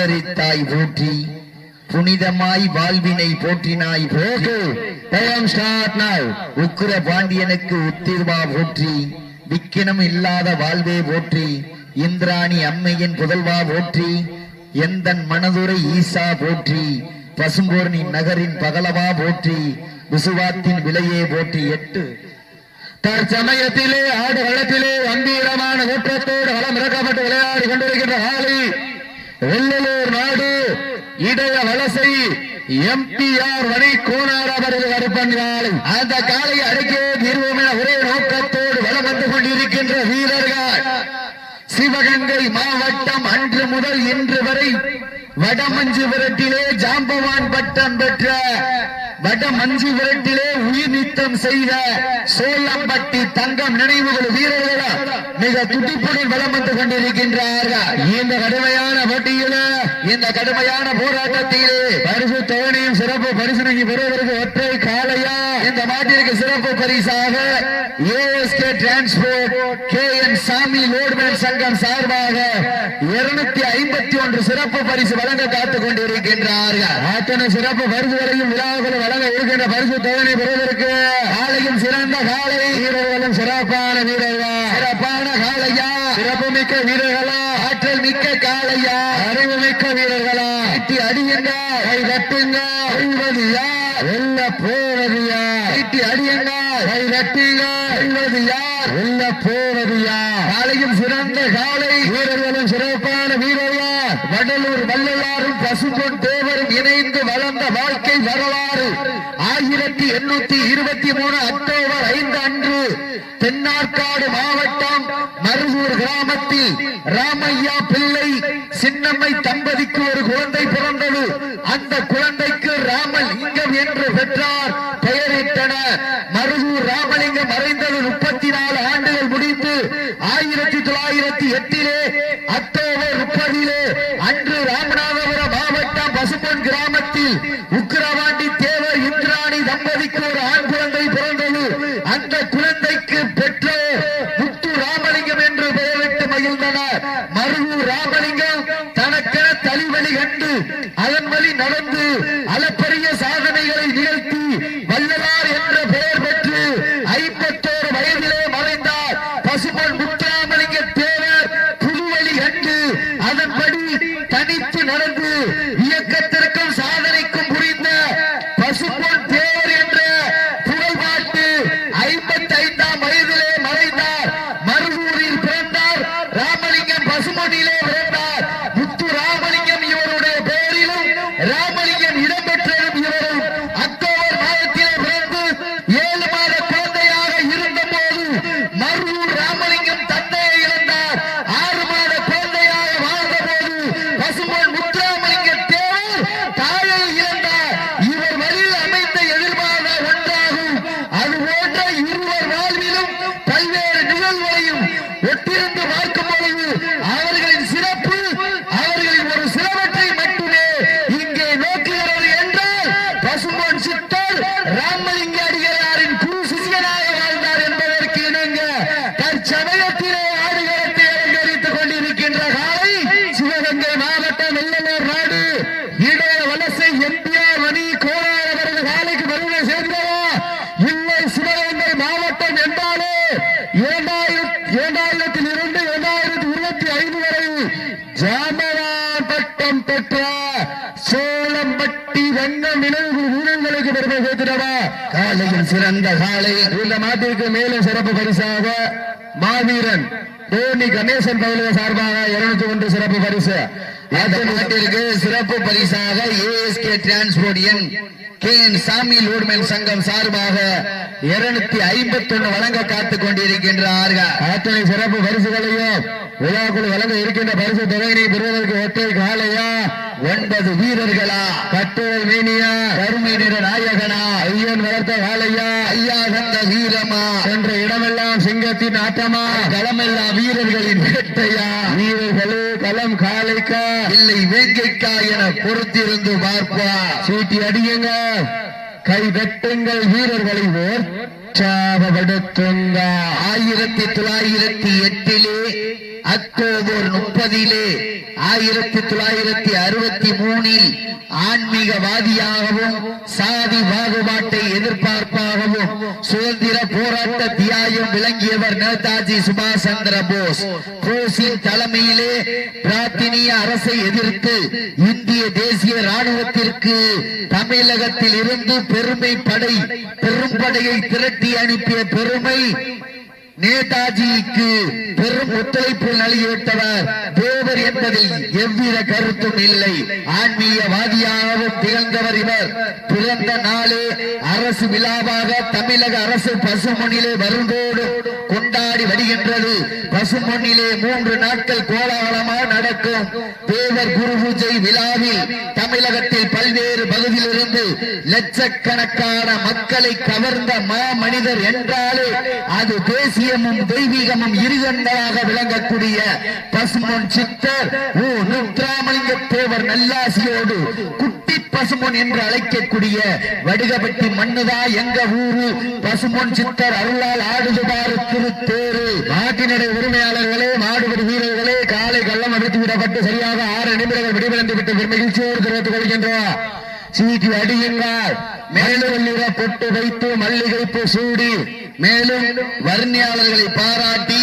தாய் போற்றி. புனிதமாய் வாழ்வினை போற்றினாய் போற்று டைம் ஸ்டார்ட் உக்கிர பாண்டியனுக்கு உத்திர்வா போற்றி. விக்கினம் இல்லாத வாழ்வே போற்றி. இந்திராணி அம்மையின் புதல்வா போற்றி. எந்தன் மனதுரை ஈசா போற்றி. பசும்பொருணி நகரின் பகலவா போற்றி. விசுவாத்தின் விலையே போற்றி எட்டு. தற்சமயத்திலே ஆடு வளத்திலே கம்பீரமான ஊற்றத்தோடு வளம் இறக்கப்பட்டு விளையாடி கொண்டிருக்கின்ற காலை வெள்ளலூர் நாடு இடைய வலசை எம்பிஆர் வரை கோனார் அவர்கள் கருப்பன் அந்த காலை அடக்கிய தீர்வோம் என ஒரே நோக்கத்தோடு வளம் வந்து கொண்டிருக்கின்ற வீரர்கள். சிவகங்கை மாவட்டம் அன்று முதல் இன்று வரை வடமஞ்சு விரட்டிலே ஜாம்பவான் பட்டம் பெற்ற வடமஞ்சு விரட்டிலே உயிர் நீத்தம் செய்த சோழம்பட்டி தங்கம் நினைவுகள் வீரர்களா? மிக துடிப்புடன் வலம் வந்து கொண்டிருக்கின்றார்கள். இந்த கடுமையான போட்டியில இந்த கடுமையான போராட்டத்திலே பரிசு தோணியும் சிறப்பு பரிசனைக்கு பெறுவதற்கு ஒற்றை காலையா இந்த மாட்டிற்கு சிறப்பு பரிசாக ASK transport K N Sami loadman சங்கம் சார்பாக இருநூத்தி ஐம்பத்தி ஒன்று சிறப்பு பரிசு வழங்க காத்துக் கொண்டிருக்கின்றார்கள். அத்தனை சிறப்பு பரிசுகளையும் விழாக்களும் வழங்க இருக்கின்ற பரிசு தொகையை பெறுவதற்கு காலையும் சிறந்த காலை. வீரர்களும் சிறப்பான வீரர்களா? சிறப்பான காளையா சிறப்பு மிக்க வீரர்களா? ஆற்றல் மிக்க காளையா அறிவு மிக்க வீரர்களா? கட்டி அடியுங்க. கை கட்டுங்க வெல்வது யார் வெல்ல போவது யார் கட்டி அடியுங்க. கை கட்டுங்க வெல்வது யார் வெல்ல போவது யார் காலையும் சிறந்த காலை. தென்னார்காடு மாவட்டம் மருவூர் கிராமத்தில் ராமையா பிள்ளை சின்னம்மை தம்பதிக்கு ஒரு குழந்தை பிறந்தது. அந்த குழந்தைக்கு ராமலிங்கம் என்று பெற்றார். பெயரிட்டனர் மருவூர் ராமலிங்கம் மறைந்தது முப்பத்தி நாலு ஆண்டுகள் முடிந்து ஆயிரத்தி தொள்ளாயிரத்தி எட்டிலே அக்டோபர் முப்பதிலே அன்று ராமநாதபுரம் மாவட்டம் பசுமன் கிராமத்தில் உக்கிரவாண்டி தேவர் இந்திராணி தம்பதிக்கு ஒரு ஆண் குழந்தை பிறந்தது அந்த குழந்தைக்கு பெற்றோர் முத்து ராமலிங்கம் என்று பெயரிட்டு மகிழ்ந்தனர் மருகூர் ராமலிங்கம் தனக்கென தலிவழி கண்டு அதன் வழி நடந்து entiende காலையில் சிறந்த காலை. இந்த மாட்டிற்கு மேலும் சிறப்பு பரிசாக மாவீரன் டோனி கணேசன் பயிலுவ சார்பாக இருநூத்தி ஒன்று சிறப்பு பரிசு. அந்த சிறப்பு பரிசாக ஏஎஸ்கே டிரான்ஸ்போர்ட் எண் கே என் சாமி லோட்மேன் சங்கம் சார்பாக இருநூத்தி ஐம்பத்தி ஒன்னு வழங்க காத்துக் கொண்டிருக்கின்றார்கள். அத்தனை சிறப்பு பரிசுகளையும் விழாக்குழு வழங்க இருக்கின்ற பரிசு தொகையினை பெறுவதற்கு ஒற்றை காலையா ஒன்பது வீரர்களா? கட்டுரை மேனியா? கருமை நிற வாழையா ஐயா கந்த வீரமா? என்ற இடமெல்லாம் சிங்கத்தின் ஆட்டமா? களமெல்லாம் வீரர்களின் வேட்டையா? வீரர்களே களம் காலைக்கா? இல்லை வேங்கைக்கா என பொறுத்திருந்து பார்ப்பா. சீட்டி அடியுங்க. கை வெட்டுங்கள் வீரர்களை உற்சாகப்படுத்துங்க ஆயிரத்தி தொள்ளாயிரத்தி எட்டிலே அக்டோபர் முப்பதிலே ஆயிரத்தி தொள்ளாயிரத்தி அறுபத்தி மூணில் ஆன்மீகவாதியாகவும் சாதி பாகுபாட்டை எதிர்பார்ப்பாகவும் சுதந்திர போராட்ட தியாயம் விளங்கியவர் நேதாஜி சுபாஷ் சந்திர போஸ் போஸின் தலைமையிலே பிரார்த்தனிய அரசை எதிர்த்து இந்திய தேசிய ராணுவத்திற்கு தமிழகத்தில் இருந்து பெருமை படை பெரும்படையை திரட்டி அனுப்பிய பெருமை நேதாஜிக்கு பெரும் ஒத்துழைப்பு நல்கிவிட்டவர். தேவர் என்பதில் எவ்வித கருத்தும் இல்லை. ஆன்மீகவாதியாகவும் திகழ்ந்தவர் இவர். பிறந்த நாளே அரசு விழாவாக தமிழக அரசு பசுமணிலே வரும்போடு கொண்டாடி வருகின்றது. பசுமொன்னிலே மூன்று நாட்கள் கோலாகலமாக நடக்கும். தேவர் குரு பூஜை விழாவில் தமிழகத்தில் பல்வேறு பகுதியிலிருந்து லட்சக்கணக்கான மக்களை கவர்ந்த மா மனிதர் என்றாலே அது தேசியமும் தெய்வீகமும் இருகண்டதாக விளங்கக்கூடிய பசுமொன் சித்தர் ஓ முத்துராமலிங்க தேவர் நல்லாசியோடு குட்டி பசுமொன் என்று அழைக்கக்கூடிய வடுகப்பட்டி மண்ணுதா எங்க ஊரு? பசுமொன் சித்தர் அருளால் ஆடுதுபாரு திருத்தேரு நாட்டினுடைய உரிமையாளர்களே மாடுபடி வீரர்களே காலை கள்ளம் அடித்து விடப்பட்டு சரியாக ஆறு நிமிடங்கள் விடைபெறந்து விட்டு மகிழ்ச்சியோடு தெரிவித்துக் கொள்கின்றோம். சீட்டி அடியுங்கள். மேலும் பொட்டு வைத்து மல்லிகைப்பு சூடி மேலும் வர்ணியாளர்களை பாராட்டி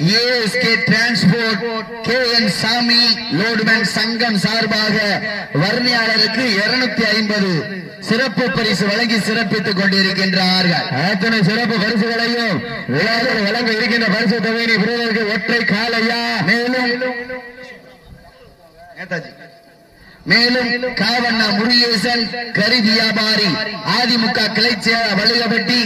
ஏஎஸ்கே டிரான்ஸ்போர்ட் கே என் சாமி லோடுமேன் சங்கம் சார்பாக வர்ணியாளருக்கு இருநூத்தி ஐம்பது சிறப்பு பரிசு வழங்கி சிறப்பித்துக் கொண்டிருக்கின்றார்கள். அத்தனை சிறப்பு பரிசுகளையும் விழாவில் வழங்க இருக்கின்ற பரிசு தொகையினை விருதற்கு ஒற்றை காலையா? மேலும். நேதாஜி. மேலும் காவண்ணா முருகேசன் கரி வியாபாரி அதிமுக கிளை செயலர் வலுகப்பட்டி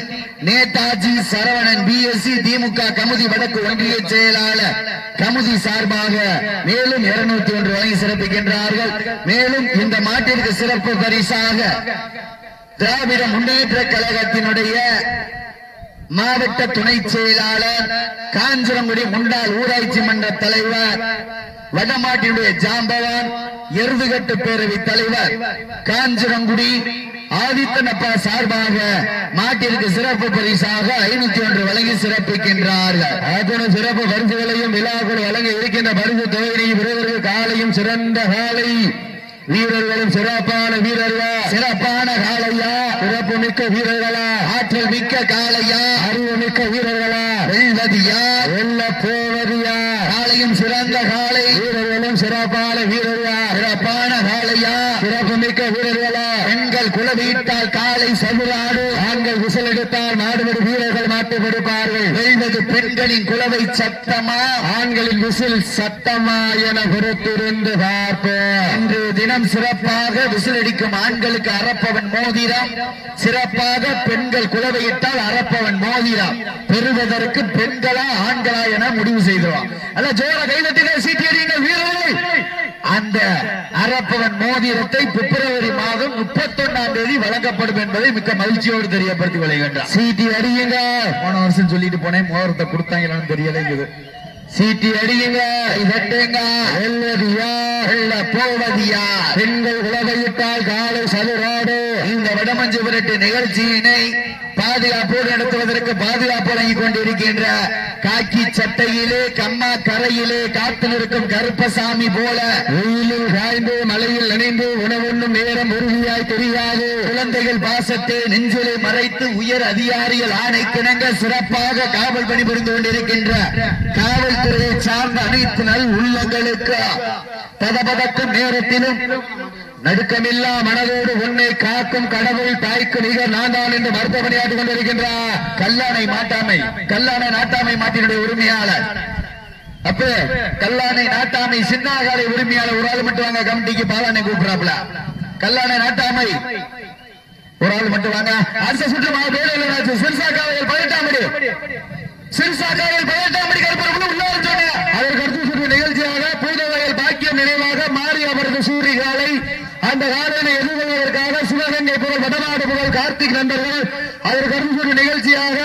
நேதாஜி சரவணன் பிஎஸ்சி திமுக கமுதி வடக்கு ஒன்றிய செயலாளர் கமுதி சார்பாக மேலும் இருநூத்தி ஒன்று வழங்கி சிறப்பிக்கின்றார்கள். மேலும் இந்த மாட்டிற்கு சிறப்பு பரிசாக திராவிட முன்னேற்ற கழகத்தினுடைய மாவட்ட துணை செயலாளர் காஞ்சிரங்குடி முன்னாள் ஊராட்சி மன்ற தலைவர் வடமாட்டினுடைய ஜாம்பவான் எருதுகட்டு பேரவை தலைவர் காஞ்சிரங்குடி ஆதித்தனப்பா சார்பாக நாட்டிற்கு சிறப்பு பரிசாக ஐநூத்தி ஒன்று வழங்கி சிறப்பிக்கின்றார்கள். சிறப்பு பரிசுகளையும் விழாக்கள் வழங்க இருக்கின்ற பரிசு தொகையினையும் விருதற்கு காலையும் சிறந்த காலை. வீரர்களும் சிறப்பான வீரர்களா? சிறப்பான காலையா? சிறப்பு மிக்க வீரர்களா? ஆற்றல் மிக்க காளையா அறிவு மிக்க வீரர்களா? வெல்வதியா வெல்ல போவதியா? காலையும் சிறந்த காலை. வீரர்களும் சிறப்பான வீரர்கள் சிறப்பான காளையா சிறப்பு மிக்க வீரர்களா பெண்கள் குலவீட்டால் காலை சதுராடு ஆண்கள் விசில் எடுத்தால் நாடுபடி வீரர்கள் மாட்டு வெல்வது பெண்களின் குலவை சத்தமா? ஆண்களின் விசில் சத்தமா என பொறுத்திருந்து பார்ப்போம். இன்று தினம் சிறப்பாக விசிலடிக்கும் ஆண்களுக்கு அறப்பவன் மோதிரம். சிறப்பாக பெண்கள் குலவையிட்டால் அறப்பவன் மோதிரம். பெறுவதற்கு பெண்களா ஆண்களா என முடிவு செய்துவான் அல்ல ஜோர கைதட்டின சீட்டியடிங்கள் வீரர்கள். அந்த அரப்பவன் மோதிரத்தை பிப்ரவரி மாதம் முப்பத்தொன்னாம் தேதி வழங்கப்படும் என்பதை மிக்க மகிழ்ச்சியோடு தெரியப்படுத்திக் கொள்கின்றார் சீட்டி அடியுங்க. போன வருஷம் சொல்லிட்டு போனேன் மோதிரத்தை கொடுத்தாங்களான்னு தெரியலைங்குது சீட்டி அடியுங்க. இதட்டுங்க வெல்வதியா வெல்ல போவதியா பெண்கள் உலகையிட்டால் காலை சதுராடு இந்த விரட்டு நிகழ்ச்சியினை பாதுகாப்போடு நடத்துவதற்கு பாதுகாப்பு வழங்கிக் கொண்டிருக்கின்ற காக்கி சட்டையிலே கம்மா கரையிலே காத்து நிற்கும் கருப்பசாமி போல வெயிலில் காய்ந்து மலையில் நினைந்து உணவுண்ணும் நேரம் உறுதியாய் தெரியாது. குழந்தைகள் பாசத்தை நெஞ்சிலே மறைத்து உயர் அதிகாரிகள் ஆணை கிணங்க சிறப்பாக காவல் பணிபுரிந்து கொண்டிருக்கின்ற காவல்துறையை சார்ந்த அனைத்து நல் உள்ளங்களுக்கு? பதபதக்கும் நேரத்திலும் நடுக்கமில்லா மனதோடு உன்னை காக்கும் கடவுள் தாய்க்கு நிகர் நான் தான் என்று மருத்துவ பணியாற்றிக் கொண்டிருக்கின்றார் கல்லானை மாட்டாமை கல்லானை நாட்டாமை மாட்டினுடைய உரிமையாளர். அப்ப கல்லானை நாட்டாமை சின்னாகாலை உரிமையாளர் ஒரு ஆள் மட்டும் வாங்க கமிட்டிக்கு பாலானை கூப்பிடாப்ல கல்லானை நாட்டாமை. ஒரு ஆள் மட்டும் வாங்க. அடுத்த சுற்று மா வேலையில் சிறுசா காவல் பதினெட்டாம் படி சிறுசா காவல் பதினெட்டாம் படி கருப்பரப்பு உள்ளார சொன்னேன் அதற்கு அடுத்த சுற்று நிகழ்ச்சியாக பூதவயல் பாக்கியம் நினைவாக மாறி அவரது சூரிய காலை அந்த காலையை எதிர்கொள்வதற்காக சிவகங்கை புகழ் வடநாடு புகழ் கார்த்திக் நண்பர்கள் அதற்கு அடுத்த சுற்று நிகழ்ச்சியாக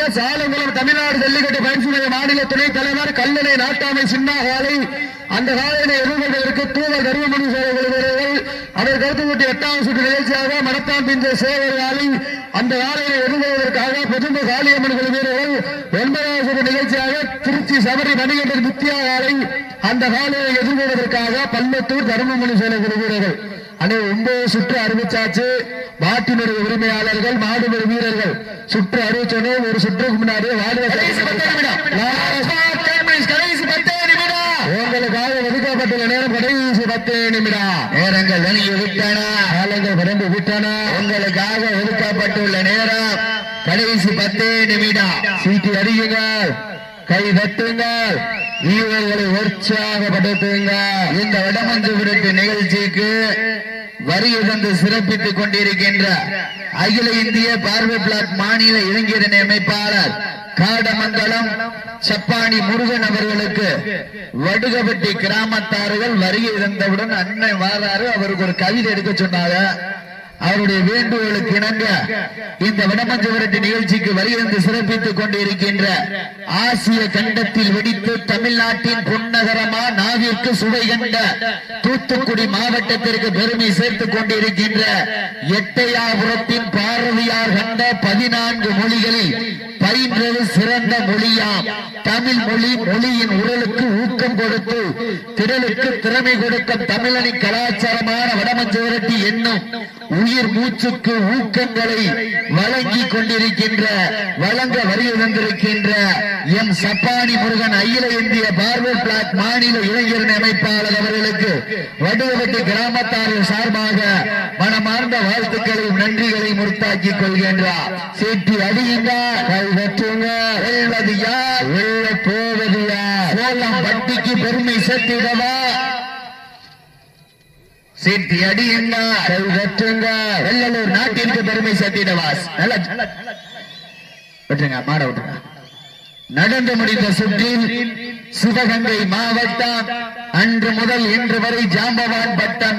எஸ் ஆலங்குளம் தமிழ்நாடு ஜல்லிக்கட்டு பயிற்சி மைய மாநில துணைத் தலைவர் கல்லணை நாட்டாமை சின்னாகாலை அந்த காலையினை எதிர்கொள்வதற்கு தூவல் தருமபுரி சேவை வீரர்கள் அவர் அடுத்து சுற்று எட்டாம் சுற்று நிகழ்ச்சியாக மடப்பான் பிந்த சேவர் அந்த காலையினை எதிர்கொள்வதற்காக புதுமை காளியம்மன் வீரர்கள் ஒன்பதாம் சுற்று நிகழ்ச்சியாக திருச்சி சபரி மணிகண்டன் வித்தியாகாலை அந்த காலையை எதிர்கொள்வதற்காக பல்லத்தூர் தருமபுரி சேலை வீரர்கள் அனை ஒன்பது சுற்று அறிவிச்சாச்சு. மாட்டினுடைய உரிமையாளர்கள் மாடுபடி வீரர்கள். சுற்று அறிவிச்சோன்னே ஒரு சுற்றுக்கு முன்னாடியே உங்களுக்காக ஒதுக்கப்பட்டுள்ள நேரம் கடைசி பத்து நிமிடம் நேரங்கள் வெளியே விட்டன காலங்கள் விரைந்து விட்டன. உங்களுக்காக ஒதுக்கப்பட்டுள்ள நேரம் கடைசி பத்தே நிமிடம். சீட்டி அடியுங்கள். கை தட்டுங்கள் வீரர்களை உற்சாகப்படுத்துங்கள் இந்த வடமஞ்சு விருட்டு நிகழ்ச்சிக்கு வரி தந்து சிறப்பித்துக் கொண்டிருக்கின்ற அகில இந்திய பார்வை பிளாக் மாநில இளைஞரணி அமைப்பாளர் காடமங்கலம் செப்பாணி முருகன் அவர்களுக்கு வடுகபட்டி கிராமத்தார்கள் வருகை இருந்தவுடன் அண்ணன் வாராரு அவருக்கு ஒரு கவிதை எடுக்க சொன்னாங்க. அவருடைய வேண்டுகோளுக்கு இணங்க இந்த வடமஞ்சு விரட்டு நிகழ்ச்சிக்கு வருகிறது சிறப்பித்துக் கொண்டிருக்கின்ற ஆசிய கண்டத்தில் வெடித்து தமிழ்நாட்டின் பொன்னகரமா நாவிற்கு சுவை கண்ட தூத்துக்குடி மாவட்டத்திற்கு பெருமை சேர்த்துக் கொண்டிருக்கின்ற எட்டையாபுரத்தின் பார்வையார் கண்ட பதினான்கு மொழிகளில் பயின்றது சிறந்த மொழியாம் தமிழ் மொழி மொழியின் உடலுக்கு ஊக்கம் கொடுத்து திரளுக்கு திறமை கொடுக்கும் தமிழனி கலாச்சாரமான வடமஞ்சு என்னும் உயிர் மூச்சுக்கு ஊக்கங்களை வழங்கி கொண்டிருக்கின்ற வழங்க வருகை வந்திருக்கின்ற எம் சப்பானி முருகன் அகில இந்திய பார்வை பிளாக் மாநில இளைஞர் அமைப்பாளர் அவர்களுக்கு வடுவப்பட்டி கிராமத்தாரின் சார்பாக மனமார்ந்த வாழ்த்துக்களையும் நன்றிகளையும் உறுத்தாக்கிக் கொள்கின்றார். சீட்டி அடியுங்கள் வெற்றுங்க தட்டுங்க வெல்வது யார் வெல்ல போவது யார் சோளம் வட்டிக்கு பெருமை சேர்த்திடவா சீட்டி அடியுங்க கை தட்டுங்க வெள்ளலூர் நாட்டிற்கு பெருமை சேர்த்திடவா நல்லா விட்டுருங்க மாட விட்டுருங்க. நடந்து முடிந்த சுற்றில் சிவகங்கை மாவட்டம் அன்று முதல் இன்று வரை ஜாம்பவான் பட்டம்